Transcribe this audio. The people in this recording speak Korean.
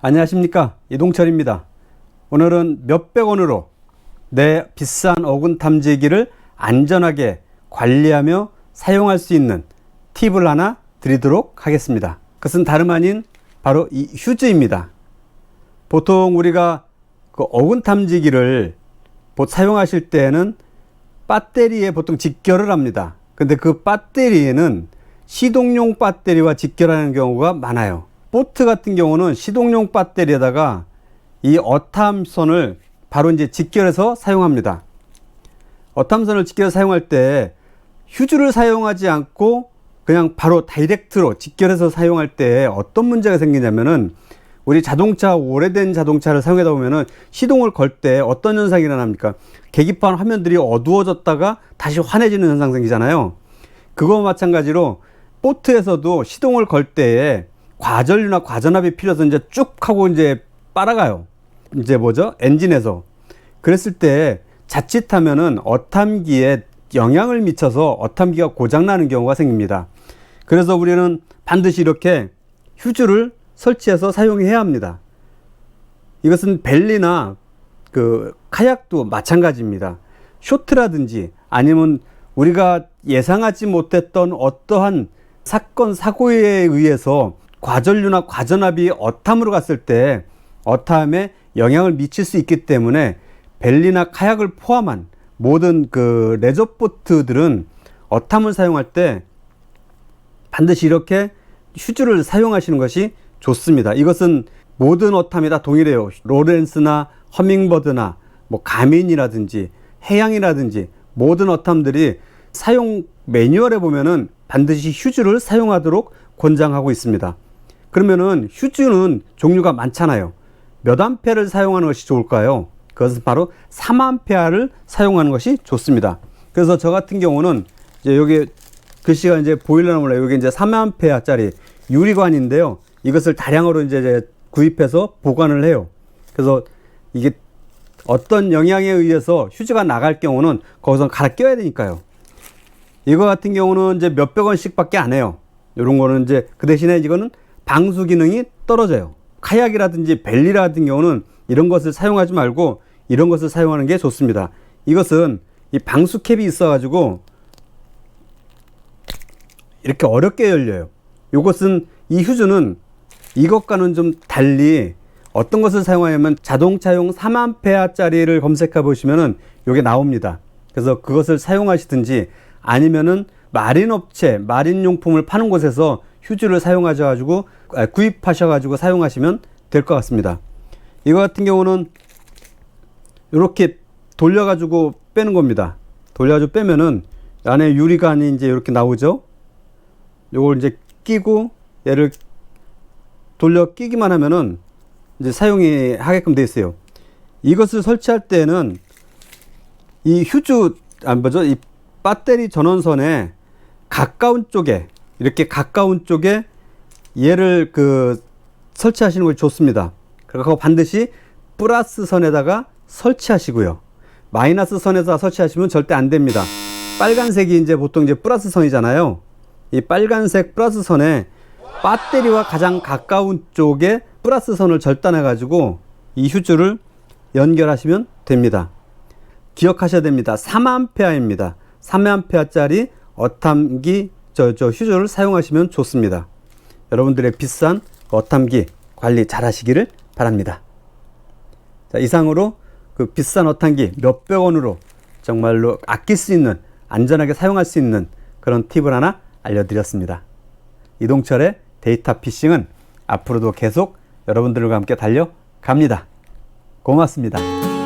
안녕하십니까 이동철입니다. 오늘은 몇백 원으로 내 비싼 어군 탐지기를 안전하게 관리하며 사용할 수 있는 팁을 하나 드리도록 하겠습니다. 그것은 다름 아닌 바로 이 휴즈입니다. 보통 우리가 그 어군 탐지기를 보- 사용하실 때에는 배터리에 보통 직결을 합니다. 근데 그 배터리에는 시동용 배터리와 직결하는 경우가 많아요. 보트 같은 경우는 시동용 배터리에다가 이 어탐선을 바로 이제 직결해서 사용합니다. 어탐선을 직결해서 사용할 때 휴즈를 사용하지 않고 그냥 바로 다이렉트로 직결해서 사용할 때 어떤 문제가 생기냐면은 우리 자동차 오래된 자동차를 사용하다 보면은 시동을 걸 때 어떤 현상이 일어납니까? 계기판 화면들이 어두워졌다가 다시 환해지는 현상 생기잖아요. 그거와 마찬가지로 보트에서도 시동을 걸 때에 과전류나 과전압이 필요해서 이제 쭉 하고 이제 빨아가요. 이제 뭐죠? 엔진에서. 그랬을 때 자칫하면은 어탐기에 영향을 미쳐서 어탐기가 고장나는 경우가 생깁니다. 그래서 우리는 반드시 이렇게 휴즈를 설치해서 사용해야 합니다. 이것은 벨리나 그 카약도 마찬가지입니다. 쇼트라든지 아니면 우리가 예상하지 못했던 어떠한 사건 사고에 의해서 과전류나 과전압이 어탐으로 갔을 때 어탐에 영향을 미칠 수 있기 때문에 벨리나 카약을 포함한 모든 그 레저보트들은 어탐을 사용할 때 반드시 이렇게 휴즈를 사용하시는 것이 좋습니다. 이것은 모든 어탐이 다 동일해요. 로렌스나 허밍버드나 뭐 가민이라든지 해양이라든지 모든 어탐들이 사용 매뉴얼에 보면은 반드시 휴즈를 사용하도록 권장하고 있습니다. 그러면은 휴즈는 종류가 많잖아요. 몇 암페어를 사용하는 것이 좋을까요? 그것은 바로 3암페어를 사용하는 것이 좋습니다. 그래서 저 같은 경우는 이제 여기 글씨가 이제 보일러나 몰라요. 여기 이제 3암페어짜리 유리관인데요. 이것을 다량으로 이제 구입해서 보관을 해요. 그래서 이게 어떤 영향에 의해서 휴지가 나갈 경우는 거기서 갈아 껴야 되니까요. 이거 같은 경우는 이제 몇백 원씩밖에 안 해요. 이런 거는 이제 그 대신에 이거는 방수 기능이 떨어져요. 카약이라든지 벨리 같은 경우는 이런 것을 사용하지 말고 이런 것을 사용하는 게 좋습니다. 이것은 이 방수 캡이 있어가지고 이렇게 어렵게 열려요. 이것은 이 휴즈는 이것과는 좀 달리 어떤 것을 사용하냐면 자동차용 3암페어짜리를 검색해 보시면은 이게 나옵니다. 그래서 그것을 사용하시든지 아니면은 마린 업체, 마린 용품을 파는 곳에서 휴즈를 사용하셔 가지고 구입하셔 가지고 사용하시면 될 것 같습니다. 이거 같은 경우는 이렇게 돌려 가지고 빼는 겁니다. 돌려 가지고 빼면은 안에 유리관이 이제 이렇게 나오죠. 요걸 이제 끼고 얘를 돌려 끼기만 하면은 이제 사용이 하게끔 되어 있어요. 이것을 설치할 때는 이 휴즈 안 뭐죠? 이 배터리 전원선에 가까운 쪽에 이렇게 가까운 쪽에 얘를 그 설치하시는 것이 좋습니다. 그리고 반드시 플러스 선에다가 설치하시고요. 마이너스 선에다 설치하시면 절대 안 됩니다. 빨간색이 이제 보통 이제 플러스 선이잖아요. 이 빨간색 플러스 선에 배터리와 가장 가까운 쪽에 플러스 선을 절단해 가지고 이 휴즈를 연결하시면 됩니다. 기억하셔야 됩니다. 3암페어입니다. 3암페어짜리 어탐기 저, 저 휴즈를 사용하시면 좋습니다. 여러분들의 비싼 어탐기 관리 잘 하시기를 바랍니다. 자, 이상으로 그 비싼 어탐기 몇백 원으로 정말로 아낄 수 있는 안전하게 사용할 수 있는 그런 팁을 하나 알려드렸습니다. 이동철의 데이터 피싱은 앞으로도 계속 여러분들과 함께 달려갑니다. 고맙습니다.